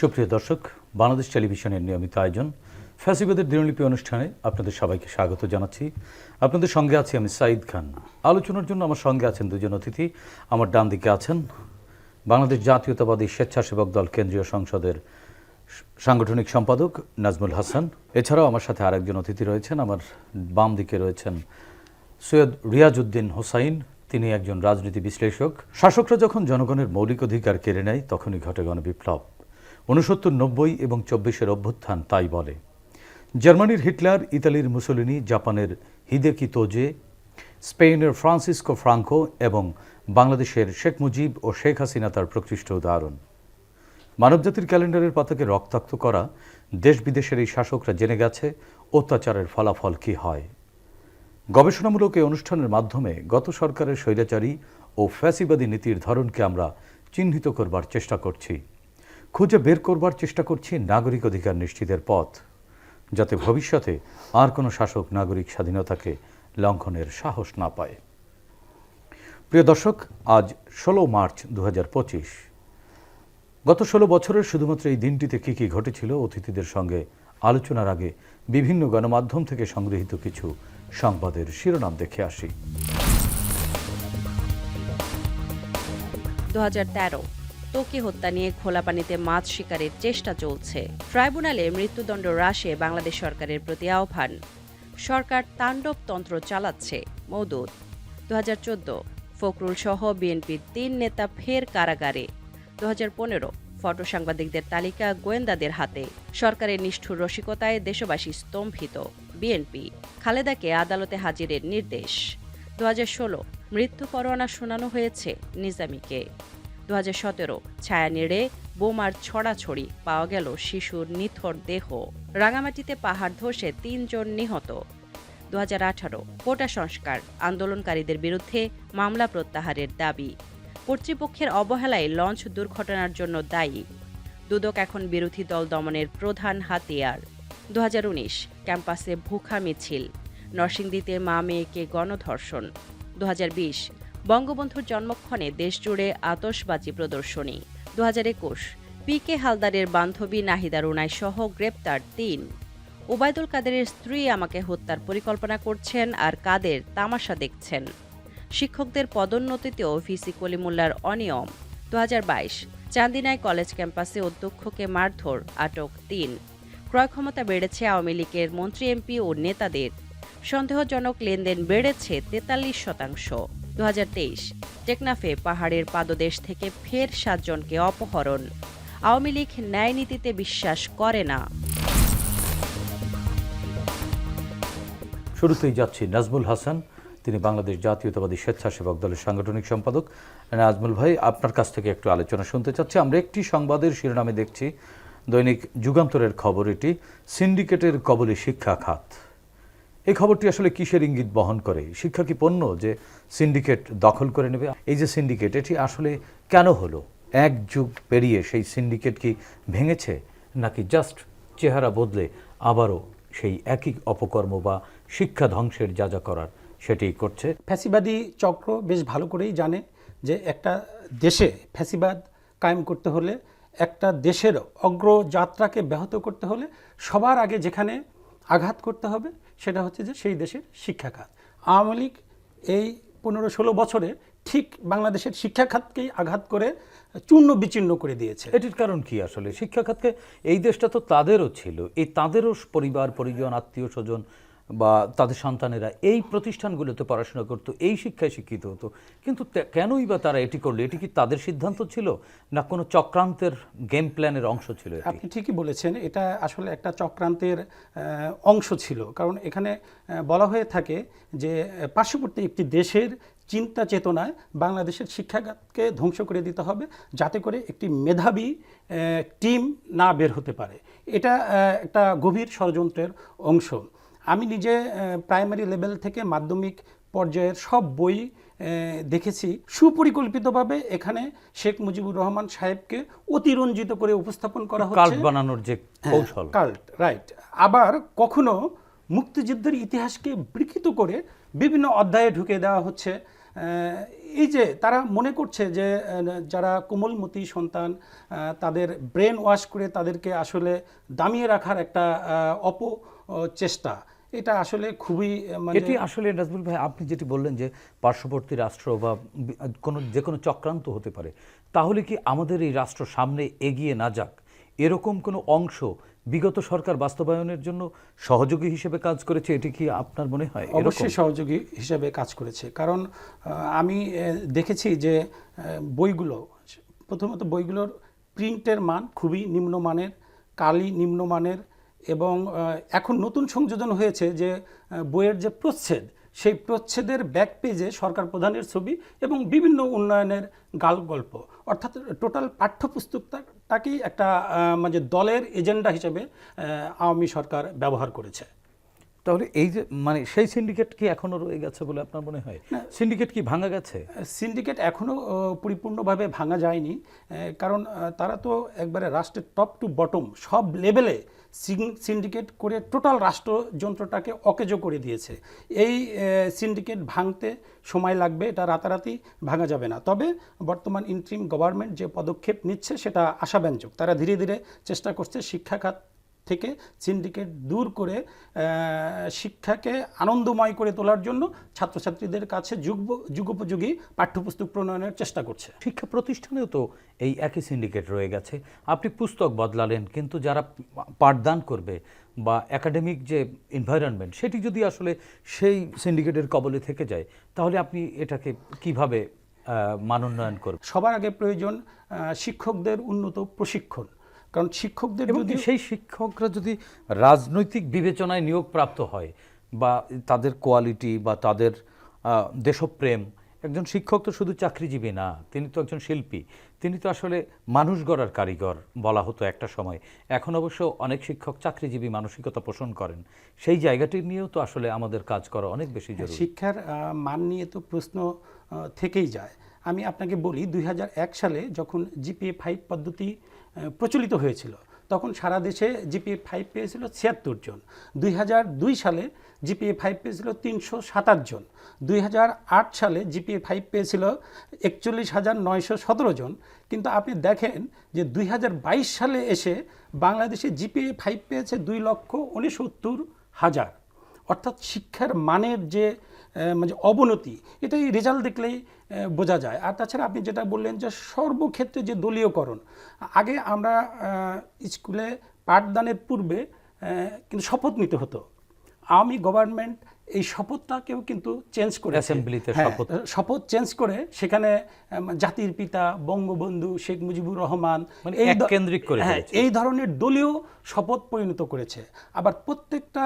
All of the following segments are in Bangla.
সুপ্রিয় দর্শক, বাংলাদেশ টেলিভিশনের নিয়মিত আয়োজন ফ্যাসিবাদের দিনলিপি অনুষ্ঠানে আপনাদের সবাইকে স্বাগত জানাচ্ছি। আপনাদের সঙ্গে আছি আমি সাঈদ খান। আলোচনার জন্য আমার সঙ্গে আছেন দুজন অতিথি। আমার ডান দিকে আছেন বাংলাদেশ জাতীয়তাবাদী স্বেচ্ছাসেবক দল কেন্দ্রীয় সংসদের সাংগঠনিক সম্পাদক নাজমুল হাসান। এছাড়াও আমার সাথে আরেকজন অতিথি রয়েছেন। আমার বাম দিকে রয়েছেন সৈয়দ রিয়াজউদ্দিন হোসাইন। তিনি একজন রাজনীতি বিশ্লেষক। শাসকরা যখন জনগণের মৌলিক অধিকার কেড়ে নেয়, তখনই ঘটে গণবিপ্লব। উনসত্তর নব্বই এবং চব্বিশের অভ্যুত্থান তাই বলে। জার্মানির হিটলার, ইতালির মুসোলিনি, জাপানের হিদেকি তোজে, স্পেনের ফ্রান্সিসকো ফ্রাঙ্কো এবং বাংলাদেশের শেখ মুজিব ও শেখ হাসিনা তার প্রকৃষ্ট উদাহরণ। মানবজাতির ক্যালেন্ডারের পাতাকে রক্তাক্ত করা দেশ বিদেশের এই শাসকরা জেনে গেছে অত্যাচারের ফলাফল কী হয়। গবেষণামূলক এই অনুষ্ঠানের মাধ্যমে গত সরকারের স্বৈরাচারী ও ফ্যাসিবাদী নীতির ধরনকে আমরা চিহ্নিত করবার চেষ্টা করছি। খুঁজে বের করবার চেষ্টা করছি নাগরিক অধিকার নিশ্চিতের পথ, যাতে ভবিষ্যতে আর কোনো শাসক নাগরিক স্বাধীনতাকে লঙ্ঘনের সাহস না পায়। প্রিয় দর্শক, আজ ষোলো মার্চ দুহাজার পঁচিশ। গত ষোলো বছরের শুধুমাত্র এই দিনটিতে কী কী ঘটেছিল অতিথিদের সঙ্গে আলোচনার আগে বিভিন্ন গণমাধ্যম থেকে সংগৃহীত কিছু সংবাদের শিরোনাম দেখে আসি। দুহাজার তেরো তোকে হত্যা নিয়ে খোলা পানিতে মাছ শিকারের চেষ্টা চলছে। ট্রাইব্যুনালে মৃত্যুদণ্ড হ্রাসে বাংলাদেশ সরকারের প্রতি আহ্বান। সরকার তাণ্ডবতন্ত্র চালাচ্ছে মৌদুদ দু হাজার ফখরুল সহ বিএনপির তিন নেতা ফের কারাগারে। দু হাজার পনেরো, ফটো সাংবাদিকদের তালিকা গোয়েন্দাদের হাতে। সরকারের নিষ্ঠুর রসিকতায় দেশবাসী স্তম্ভিত। বিএনপি, খালেদাকে আদালতে হাজিরের নির্দেশ। দু হাজার ষোলো মৃত্যু পরোয়ানা শোনানো হয়েছে নিজামীকে। দু হাজার সতেরো ছায়া নেড়ে বোমার ছড়াছড়ি পাওয়া গেল শিশুর নিথর দেহ। রাঙামাটিতে পাহাড় ধসে তিনজন নিহত। দু কোটা সংস্কার আন্দোলনকারীদের বিরুদ্ধে মামলা প্রত্যাহারের দাবি। কর্তৃপক্ষের অবহেলায় লঞ্চ দুর্ঘটনার জন্য দায়ী। দুদক এখন বিরোধী দল দমনের প্রধান হাতিয়ার। দু হাজার উনিশ ক্যাম্পাসে ভুখা মিছিল। নরসিংদীতে মা মেয়েকে গণধর্ষণ। দু হাজার বিশ বঙ্গবন্ধুর জন্মক্ষণে দেশজুড়ে আতশবাজি প্রদর্শনী। দু হাজার একুশ, পি কে হালদারের বান্ধবী নাহিদা রুনাই সহ গ্রেপ্তার তিন। ওবায়দুল কাদেরের স্ত্রী আমাকে হত্যার পরিকল্পনা করছেন আর কাদের তামাশা দেখছেন। শিক্ষকদের পদোন্নতিতেও ভিসি কলিমুল্লার অনিয়ম। দু হাজার বাইশ চান্দিনায় কলেজ ক্যাম্পাসে অধ্যক্ষকে মারধর, আটক তিন। ক্রয় ক্ষমতা বেড়েছে আওয়ামী লীগের মন্ত্রী, এমপি ও নেতাদের। সন্দেহজনক লেনদেন বেড়েছে তেতাল্লিশ শতাংশ। দু টেকনাফে পাহাড়ের পাদদেশ থেকে ফের সাতজনকে অপহরণ। আওয়ামী লীগ ন্যায় নীতিতে বিশ্বাস করে না। শুরুতেই যাচ্ছি নাজমুল হাসান, তিনি বাংলাদেশ জাতীয়তাবাদী স্বেচ্ছাসেবক দলের সাংগঠনিক সম্পাদক। নাজমুল ভাই, আপনার কাছ থেকে একটু আলোচনা শুনতে চাচ্ছি। আমরা একটি সংবাদের শিরোনামে দেখছি, দৈনিক যুগান্তরের খবর এটি, সিন্ডিকেটের কবলে শিক্ষা খাত। এই খবরটি আসলে কিসের ইঙ্গিত বহন করে? শিক্ষা কি পণ্য যে সিন্ডিকেট দখল করে নেবে? এই যে সিন্ডিকেট, এটি আসলে কেন হলো? এক যুগ পেরিয়ে সেই সিন্ডিকেট কি ভেঙেছে, নাকি জাস্ট চেহারা বদলে আবারও সেই একই অপকর্ম বা শিক্ষা ধ্বংসের যা যা করার সেটি করছে? ফ্যাসিবাদী চক্র বেশ ভালো করেই জানে যে একটা দেশে ফ্যাসিবাদ কায়েম করতে হলে, একটা দেশের অগ্রযাত্রাকে ব্যাহত করতে হলে সবার আগে যেখানে আঘাত করতে হবে সেটা হচ্ছে যে সেই দেশের শিক্ষা খাত আওয়ামী লীগ এই পনেরো ষোলো বছরে ঠিক বাংলাদেশের শিক্ষা খাতকেই আঘাত করে চূর্ণ বিচ্ছিন্ন করে দিয়েছে। এটির কারণ কি আসলে? শিক্ষা খাতকে এই দেশটা তো তাদেরও ছিল। এই তাদেরও পরিবার, পরিজন আত্মীয় স্বজন বা তাদের সন্তানেরা, এই প্রতিষ্ঠানগুলোতে পড়াশোনা করতো, এই শিক্ষায় শিক্ষিত হতো। কিন্তু কেনই বা তারা এটি করল? এটি কি তাদের সিদ্ধান্ত ছিল? না কোনো চক্রান্তের গেম প্ল্যানের অংশ ছিল আপনি ঠিকই বলেছেন, এটা আসলে একটা চক্রান্তের অংশ ছিল। কারণ এখানে বলা হয়ে থাকে যে পার্শ্ববর্তী একটি দেশের চিন্তা চেতনায় বাংলাদেশের শিক্ষাখাতকে ধ্বংস করে দিতে হবে যাতে করে একটি মেধাবী টিম না বের হতে পারে। এটা একটা গভীর ষড়যন্ত্রের অংশ। আমি নিজে প্রাইমারি লেভেল থেকে মাধ্যমিক পর্যায়ের সব বই দেখেছি। সুপরিকল্পিতভাবে এখানে শেখ মুজিবুর রহমান সাহেবকে অতিরঞ্জিত করে উপস্থাপন করা কাল্ট হচ্ছে। বানানোর যে কৌশল। কাল্ট রাইট আবার কখনো মুক্তিযুদ্ধের ইতিহাসকে বিকৃত করে বিভিন্ন অধ্যায়ে ঢুকে দেওয়া হচ্ছে। এই যে তারা মনে করছে যে যারা কোমলমতি সন্তান তাদের ব্রেন ওয়াশ করে তাদেরকে আসলে দামিয়ে রাখার একটা অপ চেষ্টা। এটা আসলে খুবই মানে এটি আসলে নাজমুল ভাই আপনি যেটি বললেন যে পার্শ্ববর্তী রাষ্ট্র বা বি- কোনো যে কোনো চক্রান্ত হতে পারে তাহলে কি আমাদের এই রাষ্ট্র সামনে এগিয়ে না যাক? এরকম কোনো অংশ বিগত সরকার বাস্তবায়নের জন্য সহযোগী হিসেবে কাজ করেছে এটি কি আপনার মনে হয় অবশ্যই সহযোগী হিসেবে কাজ করেছে। কারণ আমি দেখেছি যে বইগুলো প্রথমত বইগুলোর প্রিন্টের মান খুবই নিম্নমানের কালি নিম্নমানের এবং এখন নতুন সংযোজন হয়েছে যে বইয়ের যে প্রচ্ছেদ সেই প্রচ্ছেদের ব্যাক পেজে সরকার প্রধানের ছবি এবং বিভিন্ন উন্নয়নের গাল গল্প অর্থাৎ টোটাল পাঠ্যপুস্তকটাকেই একটা মানে দলের এজেন্ডা হিসেবে আওয়ামী সরকার ব্যবহার করেছে। তাহলে এই যে মানে সেই সিন্ডিকেট কি এখনও রয়ে গেছে বলে আপনার মনে হয়? সিন্ডিকেট কি ভাঙা গেছে? সিন্ডিকেট এখনও পরিপূর্ণভাবে ভাঙা যায়নি কারণ তারা তো একবারে রাষ্ট্রের টপ টু বটম সব লেভেলে সিন্ডিকেট করে টোটাল রাষ্ট্রযন্ত্রটাকে অকেজ করে দিয়েছে। এই সিন্ডিকেট ভাঙতে সময় লাগবে, এটা রাতারাতি ভাঙা যাবে না। তবে বর্তমান ইন্ট্রিম গভর্নমেন্ট যে পদক্ষেপ নিচ্ছে সেটা আশাব্যঞ্জক। তারা ধীরে ধীরে চেষ্টা করছে শিক্ষা খাত থেকে সিন্ডিকেট দূর করে শিক্ষাকে আনন্দময় করে তোলার জন্য ছাত্রছাত্রীদের কাছে যুগ যুগোপযোগী পাঠ্যপুস্তক প্রণয়নের চেষ্টা করছে। শিক্ষা প্রতিষ্ঠানেও তো এই একই সিন্ডিকেট রয়ে গেছে। আপনি পুস্তক বদলালেন কিন্তু যারা পাঠদান করবে বা একাডেমিক যে এনভায়রনমেন্ট সেটি যদি আসলে সেই সিন্ডিকেটের কবলে থেকে যায় তাহলে আপনি এটাকে কীভাবে মানোন্নয়ন করবেন? সবার আগে প্রয়োজন শিক্ষকদের উন্নত প্রশিক্ষণ। কারণ শিক্ষকদের যদি সেই শিক্ষকরা যদি রাজনৈতিক বিবেচনায় নিয়োগপ্রাপ্ত হয় বা তাদের কোয়ালিটি বা তাদের দেশপ্রেম একজন শিক্ষক তো শুধু চাকরিজীবী না তিনি তো একজন শিল্পী তিনি তো আসলে মানুষ গড়ার কারিগর বলা হতো একটা সময়। এখন অবশ্য অনেক শিক্ষক চাকরিজীবী মানসিকতা পোষণ করেন। সেই জায়গাটি নিয়েও তো আসলে আমাদের কাজ করা অনেক বেশি জরুরি। শিক্ষার মান নিয়ে তো প্রশ্ন থেকেই যায়। আমি আপনাকে বলি, দুই হাজার এক সালে যখন জিপিএ ফাইভ পদ্ধতি প্রচলিত হয়েছিল, তখন সারা দেশে জিপিএ ফাইভ পেয়েছিল ছিয়াত্তর জন। দুই দুই সালে জিপিএ ফাইভ পেয়েছিল তিনশো সাতাশ জন। দুই হাজার আট সালে জিপিএ ফাইভ পেয়েছিল একচল্লিশ হাজার নয়শো সতেরো জন। কিন্তু আপনি দেখেন যে দুই হাজার বাইশ সালে এসে বাংলাদেশে জিপিএ ফাইভ পেয়েছে দুই লক্ষ উনসত্তর হাজার। অর্থাৎ শিক্ষার মানের যে মানে অবনতি, এটাই রেজাল্ট দেখলেই বোঝা যায়। আর তাছাড়া আপনি যেটা বললেন যে সর্বক্ষেত্রে যে দলীয়করণ আগে আমরা স্কুলে পাঠদানের পূর্বে কিন্তু শপথ নিতে হতো। আওয়ামী গভর্নমেন্ট এই শপথটাকেও কিন্তু চেঞ্জ করে অ্যাসেম্বলিতে শপথ। শপথ চেঞ্জ করে সেখানে জাতির পিতা বঙ্গবন্ধু শেখ মুজিবুর রহমান মানে এই কেন্দ্রিক করে হ্যাঁ, এই ধরনের দলীয় শপথ পরিণত করেছে। আবার প্রত্যেকটা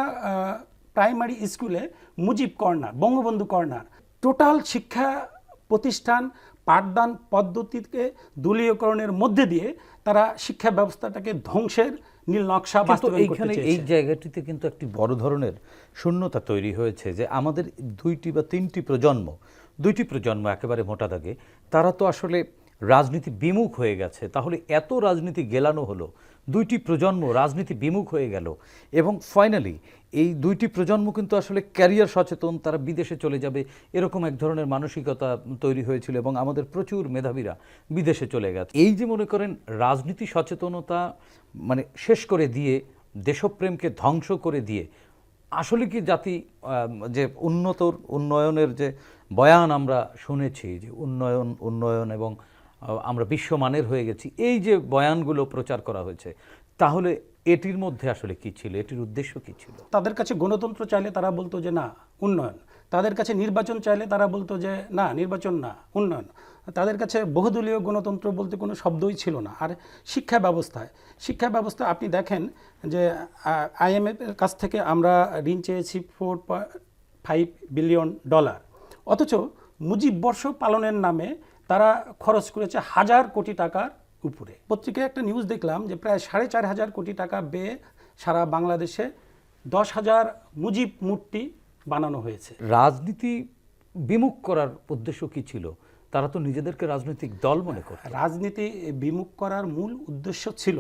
প্রাইমারি স্কুলে Mujib corner Bangabandhu corner total শিক্ষা প্রতিষ্ঠান পাঠদান পদ্ধতিকে দলীয়করণের মধ্যে দিয়ে তারা শিক্ষা ব্যবস্থাটাকে ধ্বংসের নীল নকশা এইখানে এই জায়গাটিতে কিন্তু একটি বড় ধরনের শূন্যতা তৈরি হয়েছে যে আমাদের দুইটি বা তিনটি প্রজন্ম দুইটি প্রজন্ম একেবারে মোটা দাগে তারা তো আসলে রাজনীতি বিমুখ হয়ে গেছে। তাহলে এত রাজনীতি গেলানো হলো দুইটি প্রজন্ম রাজনীতি বিমুখ হয়ে গেল এবং ফাইনালি এই দুইটি প্রজন্ম কিন্তু আসলে ক্যারিয়ার সচেতন, তারা বিদেশে চলে যাবে, এরকম এক ধরনের মানসিকতা তৈরি হয়েছিল এবং আমাদের প্রচুর মেধাবীরা বিদেশে চলে গেছে। এই যে মনে করেন রাজনীতি সচেতনতা মানে শেষ করে দিয়ে, দেশপ্রেমকে ধ্বংস করে দিয়ে, আসলে কি জাতি যে উন্নত উন্নয়নের যে বয়ান আমরা শুনেছি যে উন্নয়ন উন্নয়ন এবং আমরা বিশ্বমানের হয়ে গেছি। এই যে বয়ানগুলো প্রচার করা হয়েছে, তাহলে এটির মধ্যে আসলে কি ছিল? এটির উদ্দেশ্য কি ছিল? তাদের কাছে গণতন্ত্র চাইলে তারা বলতো যে না, উন্নয়ন। তাদের কাছে নির্বাচন চাইলে তারা বলতো যে না, নির্বাচন না, উন্নয়ন। তাদের কাছে বহুদলীয় গণতন্ত্র বলতে কোনো শব্দই ছিল না। আর শিক্ষা ব্যবস্থায়, শিক্ষা ব্যবস্থা আপনি দেখেন যে আইএমএফ এর কাছ থেকে আমরা ঋণ চেয়েছি ফোর ফাইভ বিলিয়ন ডলার। অথচ মুজিব বর্ষ পালনের নামে তারা খরচ করেছে হাজার কোটি টাকার উপরে। পত্রিকায় একটা নিউজ দেখলাম যে প্রায় সাড়ে চার হাজার কোটি টাকা ব্যয়ে সারা বাংলাদেশে দশ হাজার মুজিব মূর্তি বানানো হয়েছে। রাজনীতি বিমুখ করার উদ্দেশ্য কি ছিল? তারা তো নিজেদেরকে রাজনৈতিক দল মনে করত। রাজনীতি বিমুখ করার মূল উদ্দেশ্য ছিল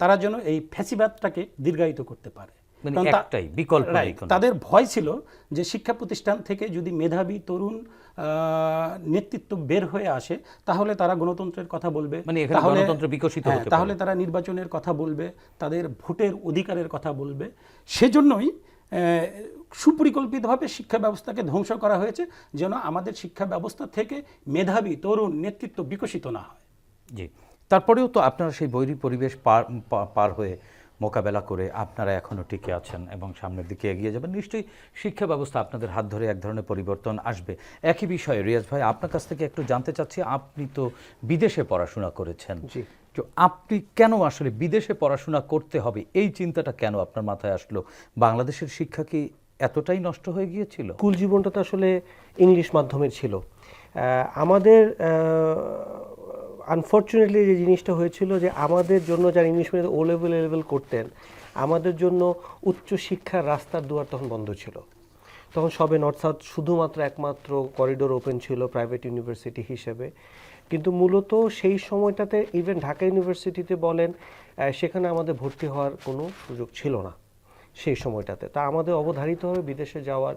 তারা যেন এই ফ্যাসিবাদটাকে দীর্ঘায়িত করতে পারে। মানে একটাই, বিকল্প। তাদের ভয় ছিল যে শিক্ষা প্রতিষ্ঠান থেকে যদি মেধাবী তরুণ নেতৃত্ব বের হয়ে আসে তাহলে তারা গণতন্ত্রের কথা বলবে। মানে গণতন্ত্র বিকশিত হ্যাঁ। তাহলে তারা নির্বাচনের কথা বলবে তাদের ভোটের অধিকারের কথা বলবে। সেজন্যই সুপরিকল্পিতভাবে শিক্ষা ব্যবস্থাকে ধ্বংস করা হয়েছে যেন আমাদের শিক্ষা ব্যবস্থা থেকে মেধাবী তরুণ নেতৃত্ব বিকশিত না হয়। জি। তারপরেও তো আপনারা সেই বৈরী পরিবেশ পার পার হয়ে মোকাবেলা করে আপনারা এখনও টিকে আছেন এবং সামনের দিকে এগিয়ে যাবেন। নিশ্চয়ই শিক্ষা ব্যবস্থা আপনাদের হাত ধরে এক ধরনের পরিবর্তন আসবে। একই বিষয়ে রিয়াজ ভাই আপনার কাছ থেকে একটু জানতে চাচ্ছি আপনি তো বিদেশে পড়াশোনা করেছেন। জি। তো আপনি কেন আসলে বিদেশে পড়াশোনা করতে হবে? এই চিন্তাটা কেন আপনার মাথায় আসলো? বাংলাদেশের শিক্ষা কি এতটাই নষ্ট হয়ে গিয়েছিল? স্কুল জীবনটা তো আসলে ইংলিশ মাধ্যমের ছিল। আমাদের আনফর্চুনেটলি যে জিনিসটা হয়েছিল যে আমাদের জন্য যারা English medium O level level করতেন আমাদের জন্য উচ্চ শিক্ষার রাস্তার দুয়ার তখন বন্ধ ছিল। তখন সবে নর্থ সাউথ শুধুমাত্র একমাত্র করিডোর ওপেন ছিল প্রাইভেট ইউনিভার্সিটি হিসেবে। কিন্তু মূলত সেই সময়টাতে ইভেন ঢাকা ইউনিভার্সিটিতে বলেন সেখানে আমাদের ভর্তি হওয়ার কোনো সুযোগ ছিল না সেই সময়টাতে। তা আমাদের অবধারিতভাবে বিদেশে যাওয়ার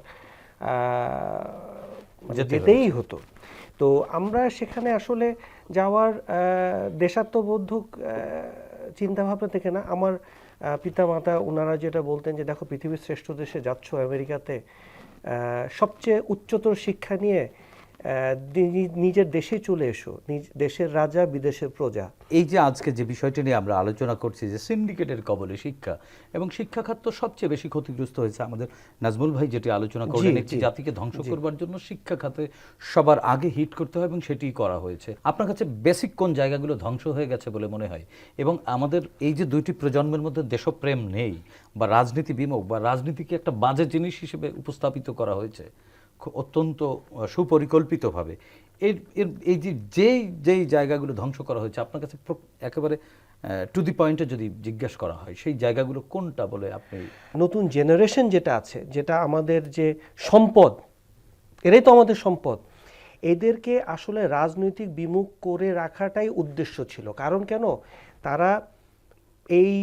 মানে যেতে যেতেই হতো। তো আমরা সেখানে আসলে যাওয়ার দেশাত্মবোধক চিন্তাভাবনা থেকে না, আমার পিতা মাতা ওনারা যেটা বলতেন যে, দেখো, পৃথিবীর শ্রেষ্ঠ দেশে যাচ্ছ, আমেরিকাতে। সবচেয়ে উচ্চতর শিক্ষা নিয়ে নিজের দেশে চলে এসো। নিজ দেশের রাজা বিদেশের প্রজা। এই যে আজকে যে বিষয়টি নিয়ে আমরা আলোচনা করছি যে সিন্ডিকেটের কবলে শিক্ষা এবং শিক্ষা খাত তো সবচেয়ে বেশি ক্ষতিগ্রস্ত হয়েছে আমাদের নাজমুল ভাই যেটি আলোচনা করলেন একটি জাতিকে ধ্বংস করবার জন্য শিক্ষা খাতে সবার আগে হিট করতে হয় এবং সেটি করা হয়েছে। আপনার কাছে বেসিক কোন জায়গাগুলো ধ্বংস হয়ে গেছে বলে মনে হয়? এবং আমাদের এই যে দুইটি প্রজন্মের মধ্যে দেশপ্রেম নেই বা রাজনীতি বিমুখ বা রাজনীতিকে একটা বাজে জিনিস হিসেবে উপস্থাপিত করা হয়েছে অত্যন্ত সুপরিকল্পিতভাবে। এর এর, এই যে, যেই যেই জায়গাগুলো ধ্বংস করা হয়েছে, আপনার কাছে একেবারে টু দি পয়েন্টে যদি জিজ্ঞেস করা হয়, সেই জায়গাগুলো কোনটা বলে আপনি নতুন জেনারেশন যেটা আছে, যেটা আমাদের যে সম্পদ, এরাই তো আমাদের সম্পদ, এদেরকে আসলে রাজনৈতিক বিমুখ করে রাখাটাই উদ্দেশ্য ছিল। কারণ কেন? তারা এই,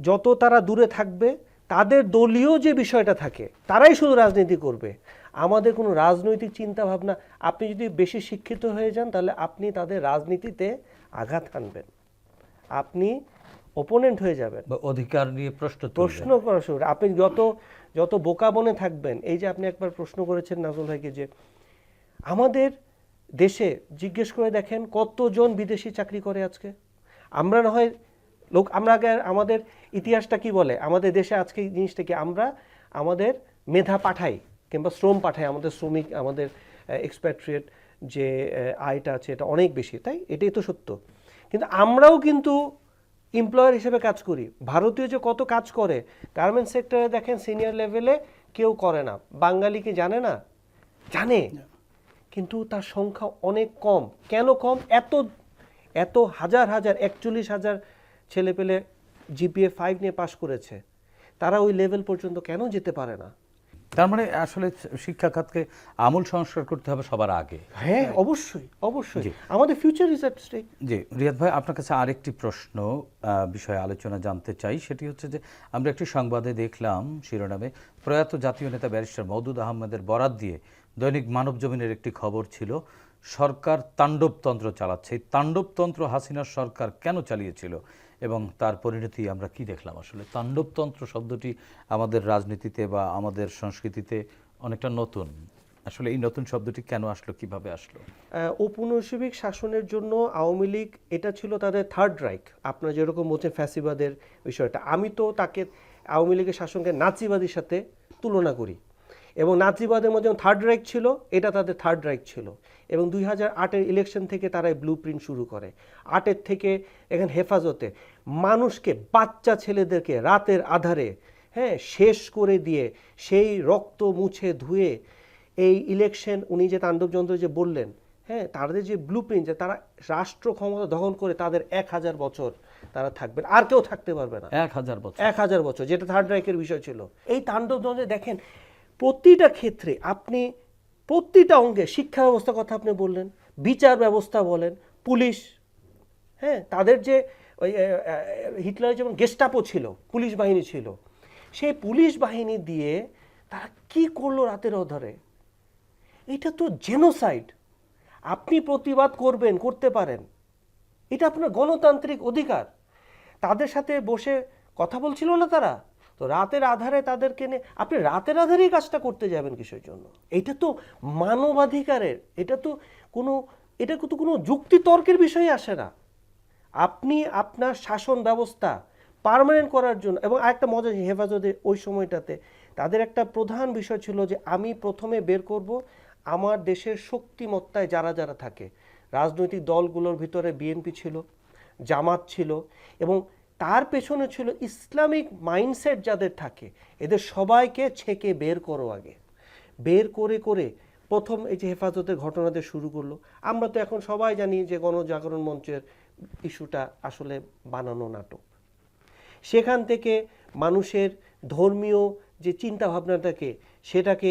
যত তারা দূরে থাকবে, তাদের দলীয় যে বিষয়টা থাকে, তারাই শুধু রাজনীতি করবে। আমাদের কোনো রাজনৈতিক চিন্তা ভাবনা আপনি যদি বেশি শিক্ষিত হয়ে যান তাহলে আপনি তাদের রাজনীতিতে আঘাত আনবেন আপনি ওপোনেন্ট হয়ে যাবেন। বা অধিকার নিয়ে প্রশ্ন। প্রশ্ন করা শুরু আপনি যত যত বোকা বনে থাকবেন এই যে আপনি একবার প্রশ্ন করেছেন নাজুল ভাইকে যে আমাদের দেশে জিজ্ঞেস করে দেখেন কতজন বিদেশি চাকরি করে আজকে? আমরা না হয় লোক আমরা আগে আমাদের ইতিহাসটা কি বলে? আমাদের দেশে আজকে এই জিনিসটা কি? আমরা আমাদের মেধা পাঠাই। কিংবা শ্রম পাঠায় আমাদের শ্রমিক আমাদের এক্সপ্যাট্রিয়েট যে আয়টা আছে এটা অনেক বেশি। তাই এটাই তো সত্য। কিন্তু আমরাও কিন্তু এমপ্লয়ার হিসেবে কাজ করি। ভারতীয় যে কত কাজ করে গার্মেন্টস সেক্টরে দেখেন সিনিয়র লেভেলে কেউ করে না। বাঙালি কি জানে না? জানে। কিন্তু তার সংখ্যা অনেক কম। কেন কম? এত এত হাজার হাজার একচল্লিশ হাজার ছেলে পেলে জিপিএ ফাইভ নিয়ে পাশ করেছে। তারা ওই লেভেল পর্যন্ত কেন যেতে পারে না? তার মানে আসলে শিক্ষা খাতকে আমূল সংস্কার করতে হবে সবার আগে। হ্যাঁ অবশ্যই অবশ্যই। আমাদের ফিউচার ইজ অ্যাট স্টেক জি রিয়াদ ভাই আপনার কাছে আরেকটি প্রশ্ন বিষয়ে আলোচনা জানতে চাই। সেটি হচ্ছে যে আমরা একটি সংবাদে দেখলাম শিরোনামে প্রয়াত জাতীয় নেতা ব্যারিস্টার মওদুদ আহমেদের বরাত দিয়ে দৈনিক মানব জমিনের একটি খবর ছিল সরকার তাণ্ডবতন্ত্র চালাচ্ছে। এই তাণ্ডবতন্ত্র হাসিনার সরকার কেন চালিয়েছিল? এবং তার পরিণতি আমরা কি দেখলাম আসলে? তাণ্ডবতন্ত্র শব্দটি আমাদের রাজনীতিতে বা আমাদের সংস্কৃতিতে অনেকটা নতুন। আসলে এই নতুন শব্দটি কেন আসলো, কীভাবে আসলো? ঔপনিবেশিক শাসনের জন্য আওয়ামী লীগ, এটা ছিল তাদের থার্ড রাইক আপনার যেরকম বলছেন ফ্যাসিবাদের বিষয়টা, আমি তো তাকে আওয়ামী লীগের শাসনকে নাচিবাদীর সাথে তুলনা করি। এবং নাচিবাদের মধ্যে থার্ড রাইক ছিল এটা তাদের থার্ড রাইক ছিল। এবং দুই হাজার আটের ইলেকশন থেকে তারা ব্লু প্রিন্ট শুরু করে। আটের থেকে এখানে হেফাজতে মানুষকে বাচ্চা ছেলেদেরকে রাতের আধারে হ্যাঁ শেষ করে দিয়ে সেই রক্ত মুছে ধুয়ে এই ইলেকশন উনি যে তাণ্ডবযন্ত্র যে বললেন হ্যাঁ তাদের যে ব্লু প্রিন্ট যে তারা রাষ্ট্র ক্ষমতা দখল করে তাদের এক হাজার বছর তারা থাকবেন। আর কেউ থাকতে পারবে না। এক হাজার বছর। এক হাজার বছর যেটা থার্ড রাইকের বিষয় ছিল। এই তাণ্ডবযন্ত্রে দেখেন প্রতিটা ক্ষেত্রে আপনি প্রতিটা অঙ্গে শিক্ষা ব্যবস্থার কথা আপনি বললেন, বিচার ব্যবস্থা বলেন, পুলিশ হ্যাঁ তাদের যে ওই হিটলারের যেমন গেস্টাপো ছিল, পুলিশ বাহিনী ছিল, সেই পুলিশ বাহিনী দিয়ে তারা কি করল রাতের অধরে? এটা তো জেনোসাইড। আপনি প্রতিবাদ করবেন, করতে পারেন। এটা আপনার গণতান্ত্রিক অধিকার। তাদের সাথে বসে কথা বলছিল না তারা? তো রাতের আধারে তাদেরকে নিয়ে, আপনি রাতের আধারেই কাজটা করতে যাবেন কিসের জন্য? এটা তো মানবাধিকারের, এটা তো কোনো, এটা তো কোনো যুক্তিতর্কের বিষয়ে আসে না। আপনি আপনার শাসন ব্যবস্থা পার্মানেন্ট করার জন্য, এবং আরেকটা মজা হেফাজতে ওই সময়টাতে তাদের একটা প্রধান বিষয় ছিল যে আমি প্রথমে বের করব আমার দেশের শক্তিমত্তায় যারা যারা থাকে। রাজনৈতিক দলগুলোর ভিতরে বিএনপি ছিল, জামাত ছিল, এবং তার পেছনে ছিল ইসলামিক মাইন্ডসেট যাদের থাকে, এদের সবাইকে ছেকে বের করো আগে। বের করে করে প্রথম এই যে হেফাজতের ঘটনাতে শুরু করল। আমরা তো এখন সবাই জানি যে গণজাগরণ মঞ্চের ইস্যুটা আসলে বানানো নাটক। সেখান থেকে মানুষের ধর্মীয় যে চিন্তা ভাবনাটাকে সেটাকে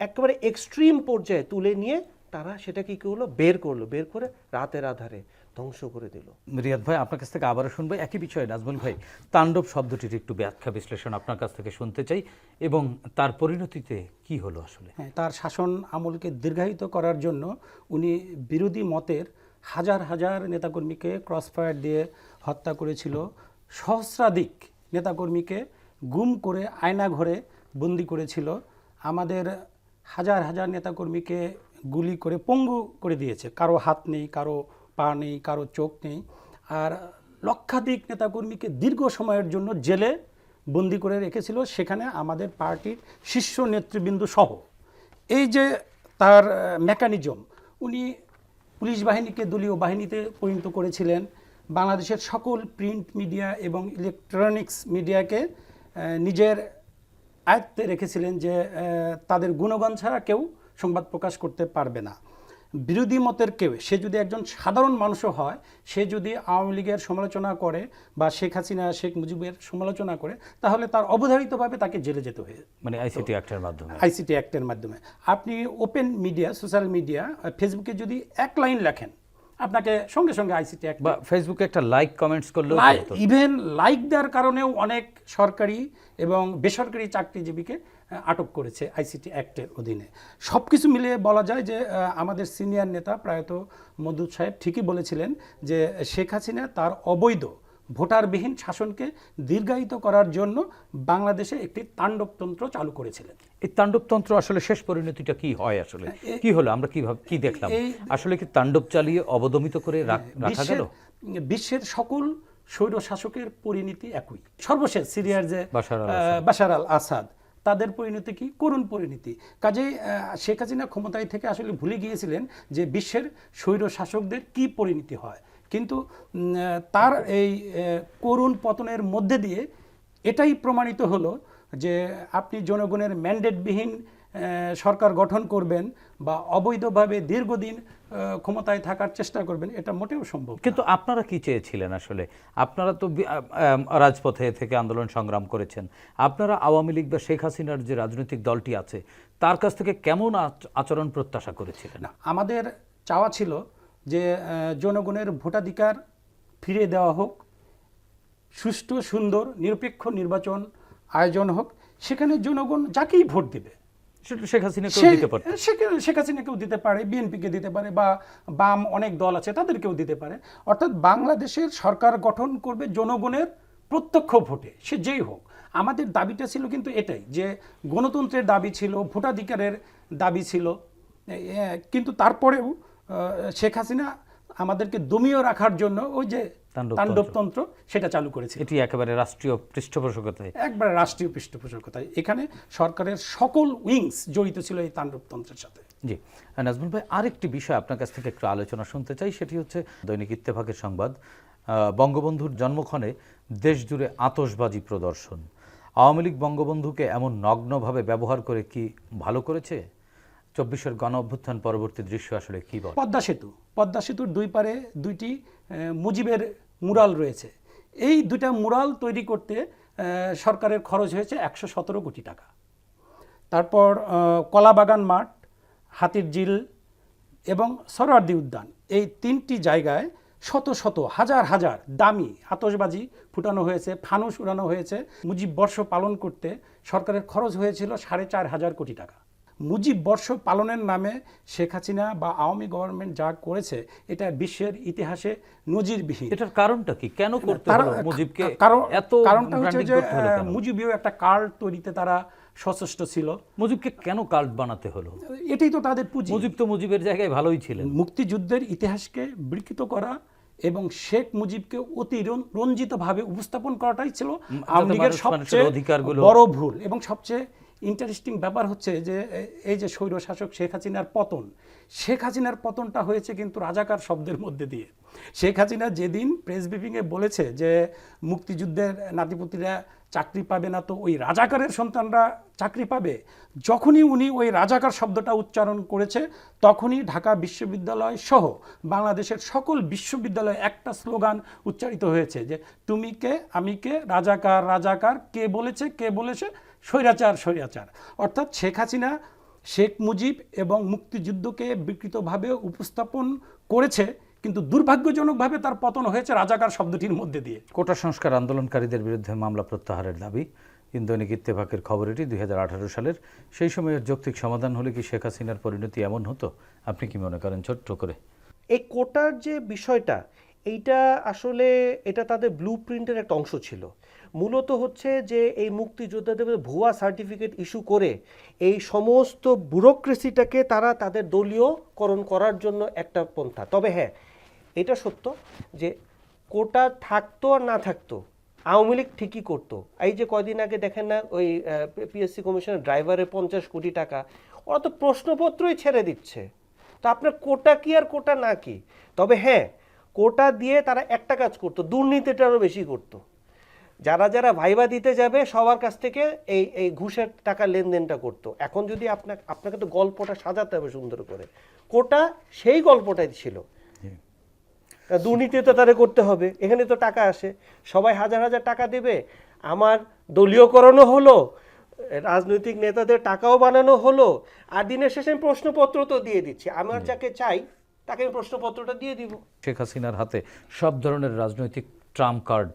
একেবারে এক্সট্রিম পর্যায়ে তুলে নিয়ে তারা সেটাকে কি করল? বের করল। বের করে রাতের আধারে ধ্বংস করে দিল। রিয়াদ ভাই আপনার কাছ থেকে আবারও শুনব। একই বিষয়ে নাজমুল ভাই তাণ্ডব শব্দটির একটু ব্যাখ্যা বিশ্লেষণ আপনার কাছ থেকে শুনতে চাই এবং তার পরিণতিতে কি হলো আসলে? হ্যাঁ তার শাসন আমলকে দীর্ঘায়িত করার জন্য উনি বিরোধী মতের হাজার হাজার নেতাকর্মীকে ক্রসফায়ার দিয়ে হত্যা করেছিল। সহস্রাধিক নেতাকর্মীকে গুম করে আয়না ঘরে বন্দি করেছিল। আমাদের হাজার হাজার নেতাকর্মীকে গুলি করে পঙ্গু করে দিয়েছে। কারও হাত নেই কারও পা নেই, কারও চোখ নেই। আর লক্ষাধিক নেতাকর্মীকে দীর্ঘ সময়ের জন্য জেলে বন্দি করে রেখেছিল সেখানে আমাদের পার্টির শীর্ষ নেতৃবৃন্দ সহ। এই যে তার মেকানিজম উনি পুলিশ বাহিনীকে দলীয় বাহিনীতে পরিণত করেছিলেন। বাংলাদেশের সকল প্রিন্ট মিডিয়া এবং ইলেকট্রনিক্স মিডিয়াকে নিজের আয়ত্তে রেখেছিলেন যে তাদের গুণগান ছাড়া কেউ সংবাদ প্রকাশ করতে পারবে না। বিরোধী মতের কেউ সে যদি একজন সাধারণ মানুষও হয় সে যদি আওয়ামী লীগের সমালোচনা করে বা শেখ হাসিনা শেখ মুজিবের সমালোচনা করে তাহলে তার অবধারিতভাবে তাকে জেলে যেতে হয়ে মানে আইসিটি অ্যাক্টের মাধ্যমে। আইসিটি অ্যাক্টের মাধ্যমে। আপনি ওপেন মিডিয়া সোশ্যাল মিডিয়া ফেসবুকে যদি এক লাইন লেখেন আপনাকে সঙ্গে সঙ্গে আইসিটি অ্যাক্ট বা ফেসবুকে একটা লাইক কমেন্টস করলেও ইভেন লাইক দেওয়ার কারণেও অনেক সরকারি এবং বেসরকারি চাকরিজীবীকে আটক করেছে আইসিটি অ্যাক্টের অধীনে। সব কিছু মিলিয়ে বলা যায় যে আমাদের সিনিয়র নেতা প্রায়ত মদুদ সাহেব ঠিকই বলেছিলেন যে শেখ হাসিনা তার অবৈধ ভোটারবিহীন শাসনকে দীর্ঘায়িত করার জন্য বাংলাদেশে একটি তাণ্ডবতন্ত্র চালু করেছিলেন। এই তাণ্ডবতন্ত্র আসলে শেষ পরিণতিটা কি হয় আসলে? কি হলো? আমরা কীভাবে কি দেখলাম? আসলে কি তাণ্ডব চালিয়ে অবদমিত করে রাখা গেল? বিশ্বের সকল স্বৈর শাসকের পরিণতি একই। সর্বশেষ সিরিয়ার যে বাশার আল আসাদ। তাদের পরিণতি কি? করুণ পরিণতি। কাজেই শেখ হাসিনা ক্ষমতায় থেকে আসলে ভুলে গিয়েছিলেন যে বিশ্বের স্বৈর শাসকদের কি পরিণতি হয়। কিন্তু তার এই করুণ পতনের মধ্যে দিয়ে এটাই প্রমাণিত হলো যে আপনি জনগণের ম্যান্ডেটবিহীন সরকার গঠন করবেন বা অবৈধভাবে দীর্ঘদিন ক্ষমতায় থাকার চেষ্টা করবেন এটা মোটেও সম্ভব কিন্তু আপনারা কি চেয়েছিলেন আসলে? আপনারা তো রাজপথে থেকে আন্দোলন সংগ্রাম করেছেন। আপনারা আওয়ামী লীগ বা শেখ হাসিনার যে রাজনৈতিক দলটি আছে তার কাছ থেকে কেমন আচ- আচরণ প্রত্যাশা করেছিলেন? আমাদের চাওয়া ছিল যে জনগণের ভোটাধিকার ফিরে দেওয়া হোক সুষ্ঠু সুন্দর নিরপেক্ষ নির্বাচন আয়োজন হোক সেখানে জনগণ যাকেই ভোট দেবে সেটা শেখ হাসিনাকেও দিতে সে- শেখ হাসিনাকেও দিতে পারে বিএনপিকে দিতে পারে বা বাম অনেক দল আছে তাদেরকেও দিতে পারে। অর্থাৎ বাংলাদেশের সরকার গঠন করবে জনগণের প্রত্যক্ষ ভোটে সে যেই হোক। আমাদের দাবিটা ছিল কিন্তু এটাই যে গণতন্ত্রের দাবি ছিল ভোটাধিকারের দাবি ছিল। কিন্তু তারপরেও শেখ হাসিনা আমাদেরকে দমিয়ে রাখার জন্য ওই যে তাণ্ডবতন্ত্র। সেটা চালু করেছে এটি একেবারে রাষ্ট্রীয় পৃষ্ঠপোষকতায়। একবারে রাষ্ট্রীয় পৃষ্ঠপোষকতায়। এখানে সরকারের সকল উইংস জড়িত ছিল এই তাণ্ডবতন্ত্রের সাথে। জি নাজমুল ভাই আরেকটি বিষয় আপনার কাছ থেকে একটু আলোচনা শুনতে চাই সেটি হচ্ছে দৈনিক ইত্তেফাকের সংবাদ। বঙ্গবন্ধুর জন্মক্ষণে দেশজুড়ে আতশবাজি প্রদর্শন। আওয়ামী লীগ বঙ্গবন্ধুকে এমন নগ্নভাবে ব্যবহার করে কি ভালো করেছে? চব্বিশের গণ অভ্যুত্থান পরবর্তী দৃশ্য আসলে কি বল? পদ্মা সেতু। পদ্মা সেতুর দুই পারে দুইটি মুজিবের মুরাল রয়েছে। এই দুটা মুরাল তৈরি করতে সরকারের খরচ হয়েছে একশো সতেরো কোটি টাকা। তারপর কলাবাগান মাঠ, হাতির জিল এবং সরোয়ার্দি উদ্যান। এই তিনটি জায়গায় শত শত, হাজার হাজার দামি আতশবাজি ফুটানো হয়েছে, ফানুস উড়ানো হয়েছে। মুজিব বর্ষ পালন করতে সরকারের খরচ হয়েছিল সাড়ে চার হাজার কোটি টাকা। মুজিব বর্ষ পালনের নামে শেখ হাসিনা বা আওয়ামী গভর্নমেন্ট যা করেছে এটা বিশ্বের ইতিহাসে নজিরবিহীন। এটার কারণটা কি? কেন করতে হলো মুজিবকে? কারণ এত কারণটা হচ্ছে যে? মুজিবীয় একটা কার্ড তৈরিতে তারা সচেষ্ট ছিল। মুজিবকে কেন কাল্ট বানাতে হলো? এটাই তো তাদের পুঁজি। মুজিব তো মুজিবের জায়গায় ভালোই ছিলেন। মুক্তিযুদ্ধের ইতিহাসকে বিকৃত করা এবং শেখ মুজিবকে অতি রঞ্জিতভাবে উপস্থাপন করাটাই ছিল আওয়ামী লীগের সবচেয়ে বড় ভুল এবং সবচেয়ে ইন্টারেস্টিং ব্যাপার হচ্ছে যে এই যে স্বৈর শাসক শেখ হাসিনার পতন, শেখ হাসিনার পতনটা হয়েছে কিন্তু রাজাকার শব্দের মধ্যে দিয়ে। শেখ হাসিনা যেদিন প্রেস ব্রিফিংয়ে বলেছে যে, মুক্তিযুদ্ধের নাতিপুতিরা চাকরি পাবে না, তো ওই রাজাকারের সন্তানরা চাকরি পাবে। যখনই উনি ওই রাজাকার শব্দটা উচ্চারণ করেছে, তখনই ঢাকা বিশ্ববিদ্যালয় সহ বাংলাদেশের সকল বিশ্ববিদ্যালয়ে একটা স্লোগান উচ্চারিত হয়েছে যে, তুমি কে? আমি কে? রাজাকার রাজাকার, কে বলেছে? কে বলেছে? স্বৈরাচার স্বৈরাচার। অর্থাৎ শেখ হাসিনা শেখ মুজিব এবং মুক্তিযুদ্ধকে বিকৃতভাবে উপস্থাপন করেছে কিন্তু দুর্ভাগ্যজনকভাবে তার পতন হয়েছে রাজাকার শব্দটির মধ্যে দিয়ে। কোটা সংস্কার আন্দোলনকারীদের বিরুদ্ধে মামলা প্রত্যাহারের দাবি। ইন্দৈনিক ইত্তেফাকের খবর এটি দুই হাজার আঠারো সালের। সেই সময়ের যৌক্তিক সমাধান হলে কি শেখ হাসিনার পরিণতি এমন হতো? আপনি কি মনে করেন? ছোট্ট করে। এই কোটার যে বিষয়টা এইটা আসলে, এটা তাদের ব্লু প্রিন্টের একটা অংশ ছিল। মূলত হচ্ছে যে এই মুক্তিযোদ্ধাদের ভুয়া সার্টিফিকেট ইস্যু করে এই সমস্ত ব্যুরোক্রেসিটাকে তারা তাদের দলীয়করণ করার জন্য একটা পন্থা। তবে হ্যাঁ এটা সত্য যে কোটা থাকতো আর না থাকতো, আওয়ামী লীগ ঠিকই করতো। এই যে কয়দিন আগে দেখেন না, ওই পিএসসি কমিশনের ড্রাইভারের পঞ্চাশ কোটি টাকা, ওরা তো প্রশ্নপত্রই ছেড়ে দিচ্ছে। তো আপনার কোটা কি আর কোটা না কি? তবে হ্যাঁ কোটা দিয়ে তারা একটা কাজ করতো দুর্নীতিটা আরও বেশি করতো। যারা যারা ভাইবা দিতে যাবে সবার কাছ থেকে এই এই ঘুষের টাকা লেনদেনটা করতো। এখন যদি আপনাকে আপনাকে তো গল্পটা সাজাতে হবে সুন্দর করে। কোটা সেই গল্পটাই ছিল। দুর্নীতি তো তাদের করতে হবে এখানে তো টাকা আসে। সবাই হাজার হাজার টাকা দেবে আমার দলীয়করণও হলো রাজনৈতিক নেতাদের টাকাও বানানো হলো আর দিনের শেষে আমি প্রশ্নপত্র তো দিয়ে দিচ্ছি। আমার যাকে চাই তাকে আমি প্রশ্নপত্রটা দিয়ে দিব। শেখ হাসিনার হাতে সব ধরনের রাজনৈতিক ট্রাম্প কার্ড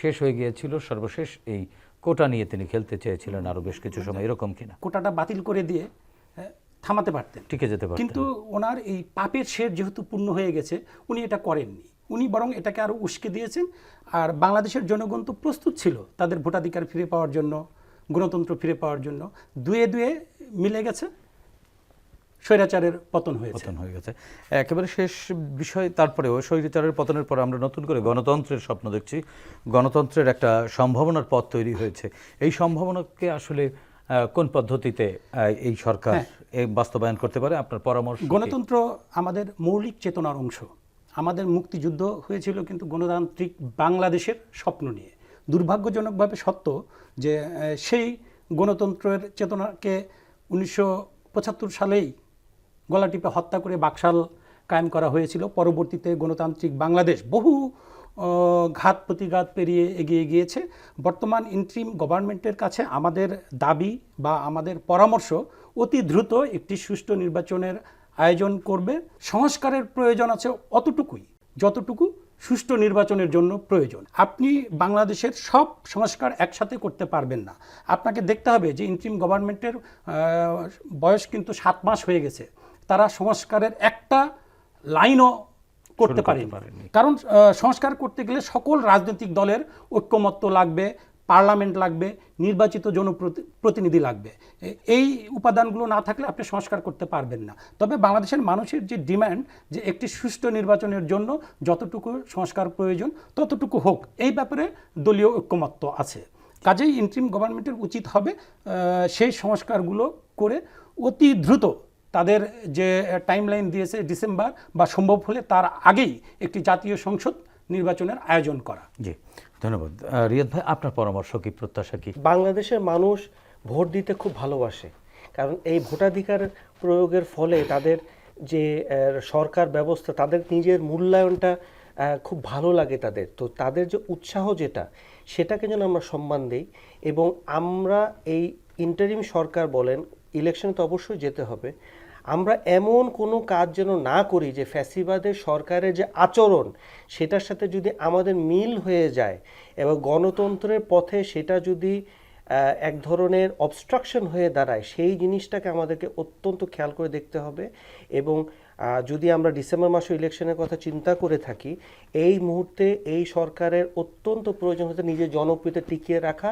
শেষ হয়ে গিয়েছিল। সর্বশেষ এই কোটা নিয়ে তিনি খেলতে চেয়েছিলেন আরও বেশ কিছু সময় এরকম কিনা? কোটাটা বাতিল করে দিয়ে থামাতে পারতেন। টিকে যেতে পারতেন। কিন্তু ওনার এই পাপের শের যেহেতু পূর্ণ হয়ে গেছে উনি এটা করেননি। উনি বরং এটাকে আরও উস্কে দিয়েছেন। আর বাংলাদেশের জনগণ তো প্রস্তুত ছিল তাদের ভোটাধিকার ফিরে পাওয়ার জন্য গণতন্ত্র ফিরে পাওয়ার জন্য। দুয়ে দুয়ে মিলে গেছে। স্বৈরাচারের পতন হয়েছে। পতন হয়ে গেছে। একেবারে শেষ বিষয় তারপরেও স্বৈরাচারের পতনের পরে আমরা নতুন করে গণতন্ত্রের স্বপ্ন দেখছি। গণতন্ত্রের একটা সম্ভাবনার পথ তৈরি হয়েছে। এই সম্ভাবনাকে আসলে কোন পদ্ধতিতে এই সরকার হ্যাঁ। এই বাস্তবায়ন করতে পারে? আপনার পরামর্শ গণতন্ত্র আমাদের মৌলিক চেতনার অংশ। আমাদের মুক্তিযুদ্ধ হয়েছিল কিন্তু গণতান্ত্রিক বাংলাদেশের স্বপ্ন নিয়ে। দুর্ভাগ্যজনকভাবে সত্য যে সেই গণতন্ত্রের চেতনাকে উনিশশো পঁচাত্তর সালেই গলা টিপে হত্যা করে বাকশাল কায়েম করা হয়েছিল। পরবর্তীতে গণতান্ত্রিক বাংলাদেশ বহু ঘাত প্রতিঘাত পেরিয়ে এগিয়ে গিয়েছে। বর্তমান ইন্ট্রিম গভর্নমেন্টের কাছে আমাদের দাবি বা আমাদের পরামর্শ অতি দ্রুত একটি সুষ্ঠু নির্বাচনের আয়োজন করবে। সংস্কারের প্রয়োজন আছে অতটুকুই, যতটুকু সুষ্ঠু নির্বাচনের জন্য প্রয়োজন। আপনি বাংলাদেশের সব সংস্কার একসাথে করতে পারবেন না। আপনাকে দেখতে হবে যে ইন্ট্রিম গভর্নমেন্টের বয়স কিন্তু সাত মাস হয়ে গেছে। তারা সংস্কারের একটা লাইনও করতে পারেনি। কারণ সংস্কার করতে গেলে সকল রাজনৈতিক দলের ঐক্যমত্য লাগবে পার্লামেন্ট লাগবে নির্বাচিত জনপ্রতিনিধি লাগবে। এই উপাদানগুলো না থাকলে আপনি সংস্কার করতে পারবেন না। তবে বাংলাদেশের মানুষের যে ডিমান্ড যে একটি সুষ্ঠু নির্বাচনের জন্য যতটুকু সংস্কার প্রয়োজন ততটুকু হোক এই ব্যাপারে দলীয় ঐক্যমত্য আছে। কাজেই ইন্ট্রিম গভর্নমেন্টের উচিত হবে সেই সংস্কারগুলো করে অতি দ্রুত তাদের যে টাইমলাইন দিয়েছে ডিসেম্বর বা সম্ভব হলে তার আগেই একটি জাতীয় সংসদ নির্বাচনের আয়োজন করা। জি ধন্যবাদ। রিয়াদ ভাই আপনার পরামর্শ কি প্রত্যাশা কি? বাংলাদেশের মানুষ ভোট দিতে খুব ভালোবাসে কারণ এই ভোটাধিকার প্রয়োগের ফলে তাদের যে সরকার ব্যবস্থা তাদের নিজের মূল্যায়নটা খুব ভালো লাগে তাদের। তো তাদের যে উৎসাহ যেটা সেটাকে যেন আমরা সম্মান দিই এবং আমরা এই ইন্টারিম সরকার বলেন ইলেকশনে তো অবশ্যই যেতে হবে। আমরা এমন কোনো কাজ যেন না করি যে ফ্যাসিবাদের সরকারের যে আচরণ, সেটার সাথে যদি আমাদের মিল হয়ে যায় এবং গণতন্ত্রের পথে সেটা যদি এক ধরনের অবস্ট্রাকশন হয়ে দাঁড়ায়, সেই জিনিসটাকে আমাদেরকে অত্যন্ত খেয়াল করে দেখতে হবে এবং যদি আমরা ডিসেম্বর মাসে ইলেকশনের কথা চিন্তা করে থাকি, এই মুহূর্তে এই সরকারের অত্যন্ত প্রয়োজন হতে নিজের জনপ্রিয়তা টিকিয়ে রাখা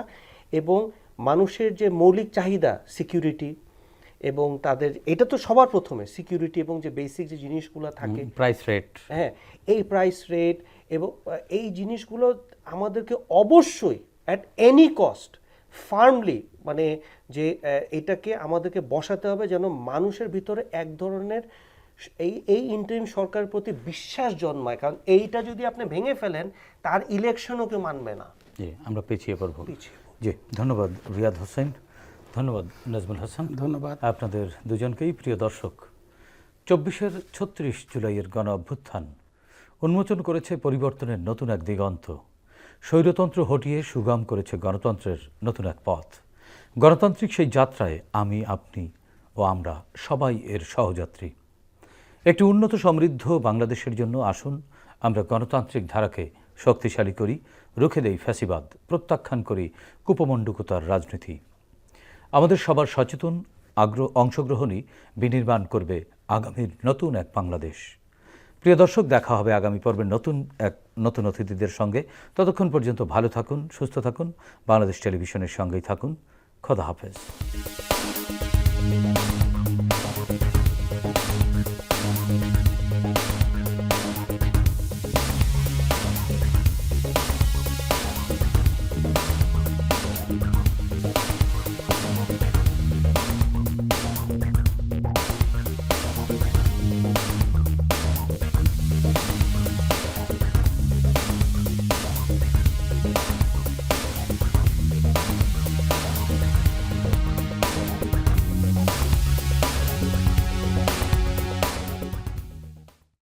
এবং মানুষের যে মৌলিক চাহিদা সিকিউরিটি এবং তাদের এটা তো সবার প্রথমে সিকিউরিটি এবং যে বেসিক যে জিনিসগুলো থাকে। প্রাইস রেট হ্যাঁ এই প্রাইস রেট এবং এই জিনিসগুলো আমাদেরকে অবশ্যই অ্যাট এনি কস্ট ফার্মলি মানে যে এটাকে আমাদেরকে বসাতে হবে যেন মানুষের ভিতরে এক ধরনের এই এই ইন্টারিম সরকারের প্রতি বিশ্বাস জন্মায়। কারণ এইটা যদি আপনি ভেঙে ফেলেন তার ইলেকশনও কেউ মানবে না। জি আমরা পিছিয়ে পড়ব। জি ধন্যবাদ রিয়াদ হোসেন। ধন্যবাদ নাজমুল হাসান। ধন্যবাদ। আপনাদের দুজনকেই প্রিয় দর্শক চব্বিশের ছত্রিশ জুলাইয়ের গণ অভ্যুত্থান উন্মোচন করেছে পরিবর্তনের নতুন এক দিগন্ত। স্বৈরতন্ত্র হটিয়ে সুগম করেছে গণতন্ত্রের নতুন এক পথ। গণতান্ত্রিক সেই যাত্রায় আমি আপনি ও আমরা সবাই এর সহযাত্রী। একটি উন্নত সমৃদ্ধ বাংলাদেশের জন্য আসুন আমরা গণতান্ত্রিক ধারাকে শক্তিশালী করি রুখে দেই ফ্যাসিবাদ প্রত্যাখ্যান করি কুপমণ্ডুকতার রাজনীতি। আমাদের সবার সচেতন, আগ্রহ, অংশগ্রহণই বিনির্মাণ করবে আগামীর নতুন এক বাংলাদেশ। প্রিয় দর্শক, দেখা হবে আগামী পর্বের নতুন এক, নতুন অতিথিদের সঙ্গে। ততক্ষণ পর্যন্ত ভালো থাকুন, সুস্থ থাকুন। বাংলাদেশ টেলিভিশনের সঙ্গেই থাকুন। খোদা হাফেজ।